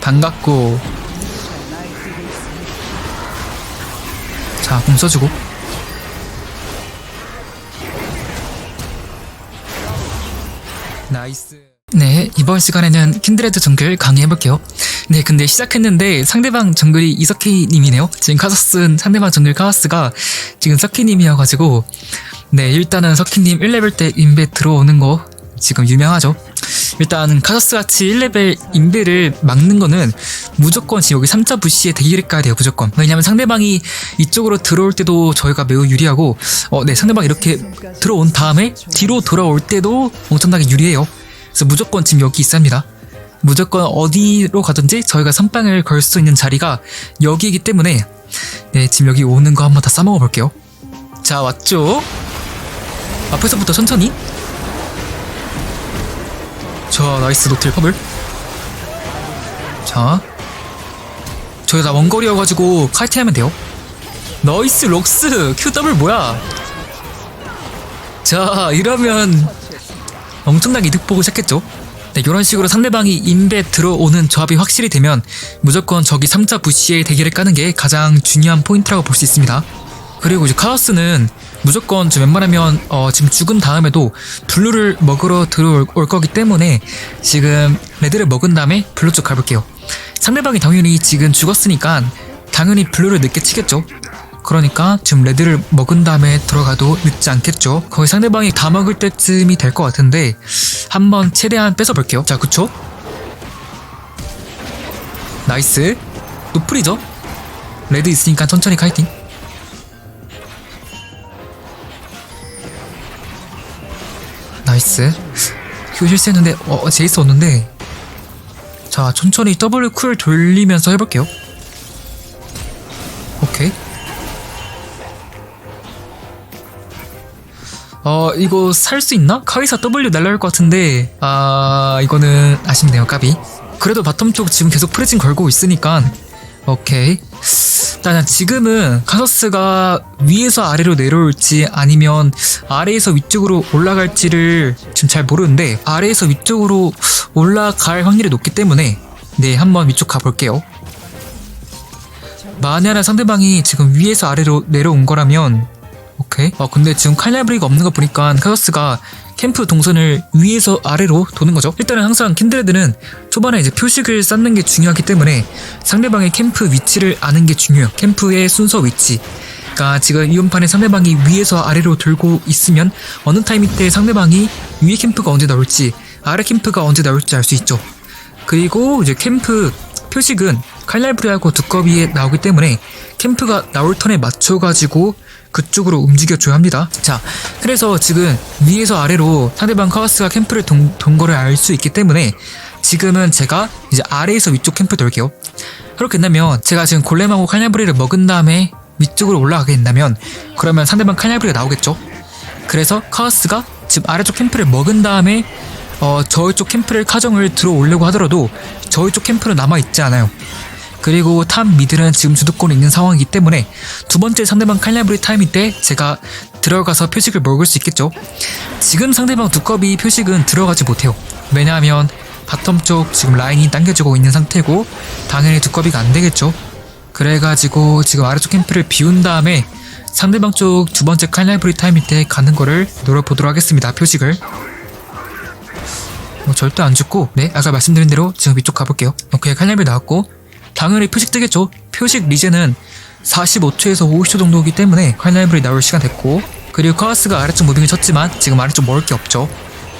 반갑고 자, 공 써주고 나이스 네, 이번 시간에는 킨드레드 정글 강의해볼게요. 네, 근데 시작했는데 상대방 정글이 이석희님이네요. 지금 카서스는 상대방 정글 카서스가 지금 석희님이어가지고 네, 일단은 석희님 1레벨 때 인베 들어오는 거 지금 유명하죠. 일단 카서스 같이 1레벨 인베를 막는 거는 무조건 지금 여기 3자 부시에 대기를 까야 돼요 무조건. 왜냐면 상대방이 이쪽으로 들어올 때도 저희가 매우 유리하고 어, 네 상대방 이렇게 들어온 다음에 뒤로 돌아올 때도 엄청나게 유리해요. 그래서 무조건 지금 여기 있어야 합니다. 무조건 어디로 가든지 저희가 선빵을 걸 수 있는 자리가 여기이기 때문에 네 지금 여기 오는 거 한번 다 싸먹어 볼게요. 자 왔죠? 앞에서부터 천천히 자 나이스 노틸 퍼블. 자. 저희가 원거리여가지고 카이팅 하면 돼요. 나이스 록스. Q 더블 뭐야? 자 이러면 엄청나게 이득 보고 시작했죠. 네, 이런 식으로 상대방이 인베 들어오는 조합이 확실히 되면 무조건 저기 3자 부시의 대기를 까는 게 가장 중요한 포인트라고 볼 수 있습니다. 그리고 이제 카오스는 무조건 좀 웬만하면 어, 지금 죽은 다음에도 블루를 먹으러 들어올 거기 때문에 지금 레드를 먹은 다음에 블루 쪽 가볼게요. 상대방이 당연히 지금 죽었으니까 당연히 블루를 늦게 치겠죠. 그러니까 지금 레드를 먹은 다음에 들어가도 늦지 않겠죠. 거의 상대방이 다 먹을 때쯤이 될 것 같은데 한번 최대한 뺏어 볼게요. 자, 그쵸? 나이스. 노플이죠? 레드 있으니까 천천히 카이팅. 나이스. 큐 실수 했는데 어 제이스 왔는데. 자 천천히 더블 쿨 돌리면서 해볼게요. 오케이. 어 이거 살 수 있나? 카이사 W 날라올 것 같은데. 아 이거는 아쉽네요 까비. 그래도 바텀 쪽 지금 계속 프레징 걸고 있으니까. 오케이 일단 지금은 카서스가 위에서 아래로 내려올지 아니면 아래에서 위쪽으로 올라갈지를 지금 잘 모르는데 아래에서 위쪽으로 올라갈 확률이 높기 때문에 네 한번 위쪽 가볼게요. 만약에 상대방이 지금 위에서 아래로 내려온 거라면 오케이. 어 근데 지금 칼날브리가 없는 거 보니까 카서스가 캠프 동선을 위에서 아래로 도는 거죠. 일단은 항상 킨드레드는 초반에 이제 표식을 쌓는 게 중요하기 때문에 상대방의 캠프 위치를 아는 게 중요해요. 캠프의 순서 위치. 그러니까 지금 이번 판에 상대방이 위에서 아래로 돌고 있으면 어느 타이밍 때 상대방이 위에 캠프가 언제 나올지 아래 캠프가 언제 나올지 알 수 있죠. 그리고 이제 캠프 표식은 칼날브리하고 두꺼비에 나오기 때문에 캠프가 나올 턴에 맞춰가지고 그쪽으로 움직여줘야 합니다. 자, 그래서 지금 위에서 아래로 상대방 카와스가 캠프를 돈, 돈 거를 알 수 있기 때문에 지금은 제가 이제 아래에서 위쪽 캠프 돌게요. 그렇게 된다면 제가 지금 골렘하고 칼날브리를 먹은 다음에 위쪽으로 올라가게 된다면 그러면 상대방 칼날브리가 나오겠죠. 그래서 카와스가 지금 아래쪽 캠프를 먹은 다음에 어, 저희 쪽 캠프를 카정을 들어오려고 하더라도 저희 쪽 캠프는 남아있지 않아요. 그리고 탑 미들은 지금 주도권이 있는 상황이기 때문에 두 번째 상대방 칼날브리 타이밍 때 제가 들어가서 표식을 먹을 수 있겠죠. 지금 상대방 두꺼비 표식은 들어가지 못해요. 왜냐하면 바텀 쪽 지금 라인이 당겨지고 있는 상태고 당연히 두꺼비가 안 되겠죠. 그래가지고 지금 아래쪽 캠프를 비운 다음에 상대방 쪽 두 번째 칼날브리 타이밍 때 가는 거를 노려보도록 하겠습니다. 표식을. 뭐 절대 안 죽고 네 아까 말씀드린 대로 지금 위쪽 가볼게요. 오케이 칼날브리 나왔고 당연히 표식 뜨겠죠. 표식 리젠은 45초에서 50초 정도이기 때문에 칼날브리 나올 시간 됐고 그리고 카와스가 아래쪽 무빙을 쳤지만 지금 아래쪽 먹을 게 없죠.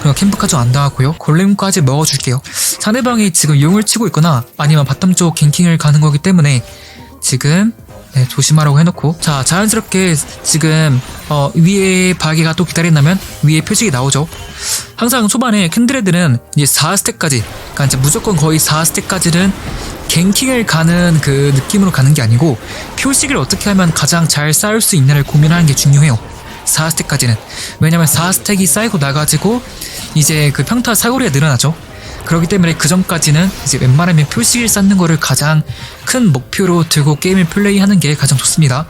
그럼 캠프까지 안 당하고요. 골렘까지 먹어줄게요. 상대방이 지금 용을 치고 있거나 아니면 바텀 쪽 갱킹을 가는 거기 때문에 지금 네, 조심하라고 해놓고 자 자연스럽게 지금 어, 위에 바기가 또 기다린다면 위에 표식이 나오죠. 항상 초반에 캔드레드는 이제 4스택까지 그러니까 이제 무조건 거의 4스택까지는 갱킹을 가는 그 느낌으로 가는 게 아니고 표식을 어떻게 하면 가장 잘 쌓을 수 있냐를 고민하는 게 중요해요. 4스택까지는 왜냐면 4스택이 쌓이고 나가지고 이제 그 평타 사거리가 늘어나죠. 그렇기 때문에 그 전까지는 이제 웬만하면 표식을 쌓는 거를 가장 큰 목표로 들고 게임을 플레이하는 게 가장 좋습니다.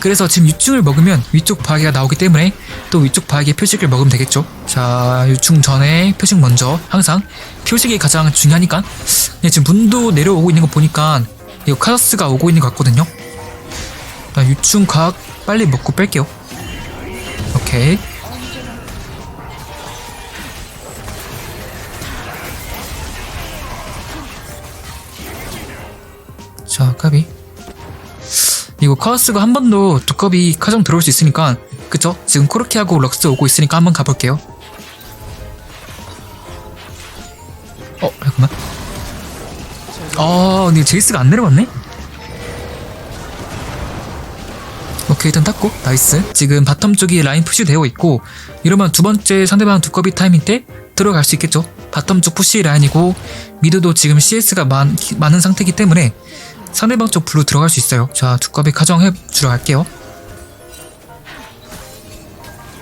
그래서 지금 유충을 먹으면 위쪽 바위가 나오기 때문에 또 위쪽 바위의 표식을 먹으면 되겠죠. 자, 유충 전에 표식 먼저 항상 표식이 가장 중요하니까. 네, 지금 문도 내려오고 있는 거 보니까 이거 카서스가 오고 있는 것 같거든요. 자, 유충 과학 빨리 먹고 뺄게요. 오케이. 자, 까비. 이거 카오스가 한번더 두꺼비 카정 들어올 수 있으니까 그쵸? 지금 코르키하고 럭스 오고 있으니까 한번 가볼게요. 어 잠깐만. 아 근데 제이스가 안 내려갔네? 오케이 일단 탔고. 나이스. 지금 바텀 쪽이 라인 푸시 되어 있고 이러면 두 번째 상대방 두꺼비 타이밍 때 들어갈 수 있겠죠? 바텀 쪽 푸시 라인이고 미드도 지금 CS가 많, 많은 상태이기 때문에 상대방 쪽 블루 들어갈 수 있어요. 자, 두꺼비 가정해 주러 갈게요.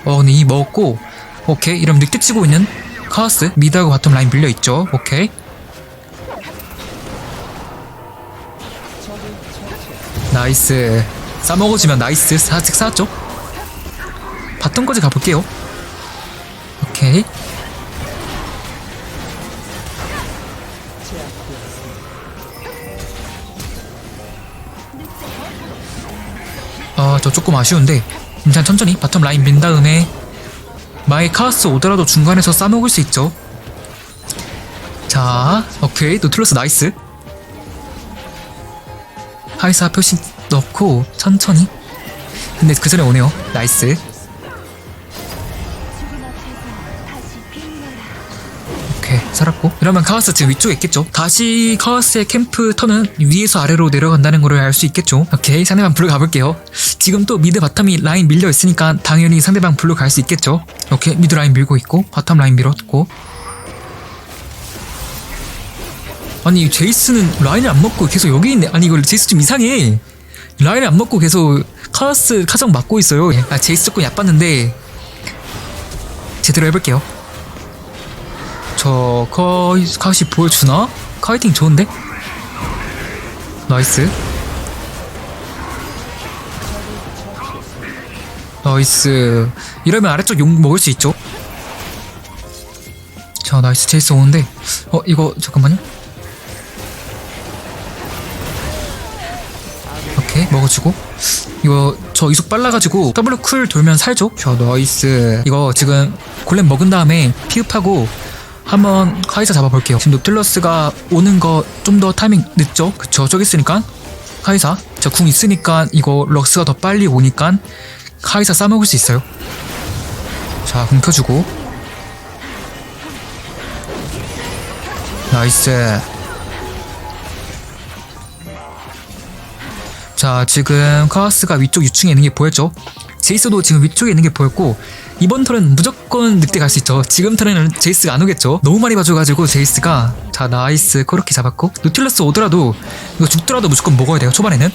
어, 근데 이 먹었고, 오케이. 이러면 늑대 치고 있는 카오스, 미드하고 바텀 라인 밀려있죠. 오케이. 나이스. 싸먹어주면 나이스. 아직 쌓았죠? 바텀까지 가볼게요. 오케이. 아, 저 조금 아쉬운데 일단 천천히 바텀 라인 민 다음에 마이 카오스 오더라도 중간에서 싸먹을 수 있죠. 자, 오케이 노틀러스 나이스. 하이사 표시 넣고 천천히. 근데 그 전에 오네요. 나이스. 살았고 이러면 카오스 지금 위쪽에 있겠죠? 다시 카오스의 캠프 턴은 위에서 아래로 내려간다는 거를 알수 있겠죠? 오케이 상대방 블루 가볼게요. 지금 또 미드 바텀이 라인 밀려 있으니까 당연히 상대방 블루 갈 수 있겠죠? 오케이 미드 라인 밀고 있고 바텀 라인 밀었고. 아니 이 제이스는 라인을 안 먹고 계속 여기 있네. 아니 이거 제이스 좀 이상해. 라인을 안 먹고 계속 카오스 카정 맞고 있어요. 아 제이스 조금 얕봤는데 제대로 해볼게요 저 카이 카시 보여주나? 카이팅 좋은데? 나이스. 나이스. 이러면 아래쪽 용 먹을 수 있죠? 자 나이스. 체이스 오는데. 어 이거 잠깐만요. 오케이 먹어주고. 이거 저 이속 빨라가지고 W 쿨 돌면 살죠? 자 나이스. 이거 지금 골렘 먹은 다음에 피읍하고 한번 카이사 잡아볼게요. 지금 노틀러스가 오는 거 좀 더 타이밍 늦죠? 그쵸? 저기 있으니까 카이사. 저 궁 있으니까 이거 럭스가 더 빨리 오니까 카이사 싸먹을 수 있어요. 자, 궁 켜주고. 나이스. 자, 지금 카와스가 위쪽 유충에 있는 게 보였죠? 제이스도 지금 위쪽에 있는 게 보였고 이번 턴은 무조건 늑대 갈 수 있죠. 지금 턴에는 제이스가 안 오겠죠. 너무 많이 봐줘가지고 제이스가 자 나이스 코르키 잡았고 노틸러스 오더라도 이거 죽더라도 무조건 먹어야 돼요. 초반에는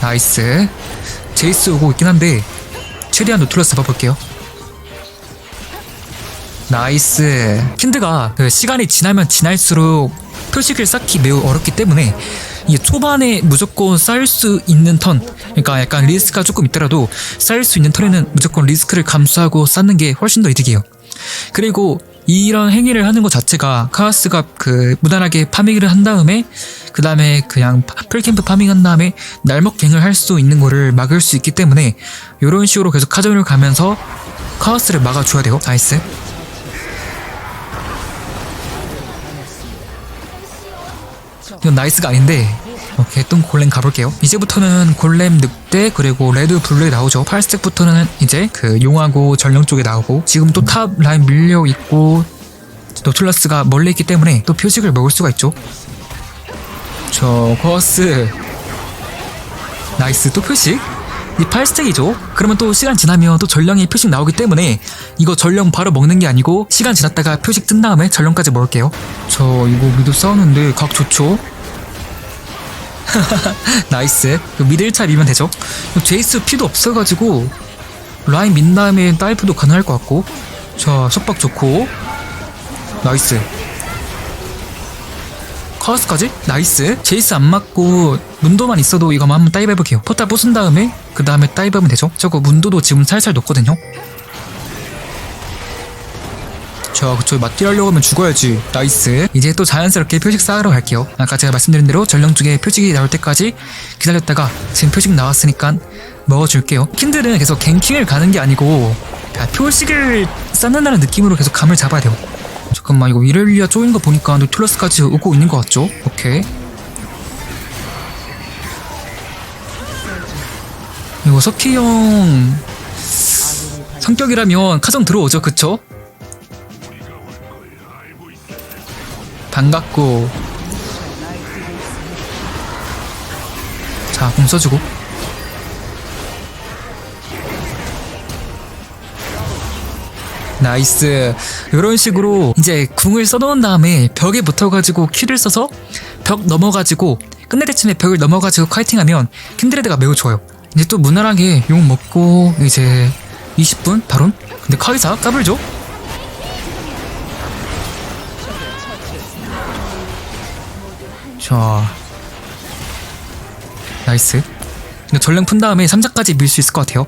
나이스 제이스 오고 있긴 한데 최대한 노틸러스 잡아볼게요. 나이스 킨드가 그 시간이 지나면 지날수록 표식을 쌓기 매우 어렵기 때문에 이게 초반에 무조건 쌓일 수 있는 턴 그러니까 약간 리스크가 조금 있더라도 쌓일 수 있는 턴에는 무조건 리스크를 감수하고 쌓는 게 훨씬 더 이득이에요. 그리고 이런 행위를 하는 것 자체가 카오스가 그 무단하게 파밍을 한 다음에 그 다음에 그냥 파- 풀캠프 파밍한 다음에 날먹갱을 할 수 있는 거를 막을 수 있기 때문에 이런 식으로 계속 카전을 가면서 카오스를 막아줘야 돼요. 나이스 이건 나이스가 아닌데. 오케이 또 골렘 가볼게요. 이제부터는 골렘 늑대 그리고 레드 블루에 나오죠. 팔스택부터는 이제 그 용하고 전령 쪽에 나오고 지금 또 탑 라인 밀려 있고 노툴러스가 멀리 있기 때문에 또 표식을 먹을 수가 있죠. 저 커스. 나이스 또 표식. 이 8스택이죠. 그러면 또 시간 지나면 또 전령이 표식 나오기 때문에 이거 전령 바로 먹는 게 아니고 시간 지났다가 표식 뜬 다음에 전령까지 먹을게요. 저 이거 미드 싸우는데 각 좋죠 나이스. 그 미드 1차 밀면 되죠. 제이스 피도 없어가지고 라인 민 다음에 다이브도 가능할 것 같고. 자 속박 좋고. 나이스. 카우스까지? 나이스. 제이스 안 맞고 문도만 있어도 이거 한번 다이브 해볼게요. 포탈 부순 다음에 그 다음에 다이브 하면 되죠. 저거 문도도 지금 살살 녹거든요 자 그쵸 맞딜 하려고 하면 죽어야지. 나이스. 이제 또 자연스럽게 표식 쌓으러 갈게요. 아까 제가 말씀드린 대로 전령 쪽에 표식이 나올 때까지 기다렸다가 지금 표식 나왔으니까 먹어줄게요. 킨들은 계속 갱킹을 가는 게 아니고 야, 표식을 쌓는다는 느낌으로 계속 감을 잡아야 돼요. 잠깐만 이거 이렐리아 쪼인 거 보니까 노툴러스까지 오고 있는 것 같죠? 오케이. 이거 석희 형 성격이라면 카정 들어오죠 그쵸? 반갑고. 자공 써주고. 나이스. 이런 식으로 이제 궁을 써놓은 다음에 벽에 붙어가지고 큐를 써서 벽 넘어가지고 끝낼 때쯤에 벽을 넘어가지고 카이팅하면 킨드레드가 매우 좋아요. 이제 또 무난하게 용 먹고 이제 20분 바론 근데 카이사 까불죠 자 나이스. 전령 푼 다음에 3자까지 밀 수 있을 것 같아요.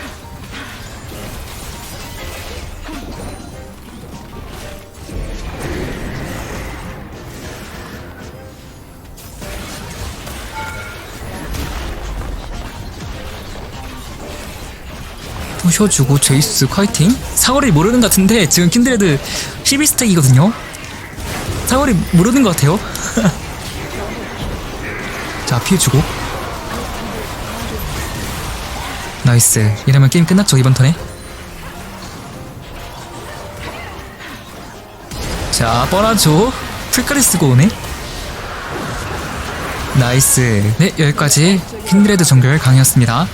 부셔주고 제이스 카이팅? 사거리 모르는 것 같은데 지금 킨드레드 12스택이거든요. 사거리 모르는 것 같아요 자 피해주고. 나이스. 이러면 게임 끝났죠 이번 턴에? 자 뻔하죠? 풀까지 쓰고 오네. 나이스. 네 여기까지 킨드레드 정글 강의였습니다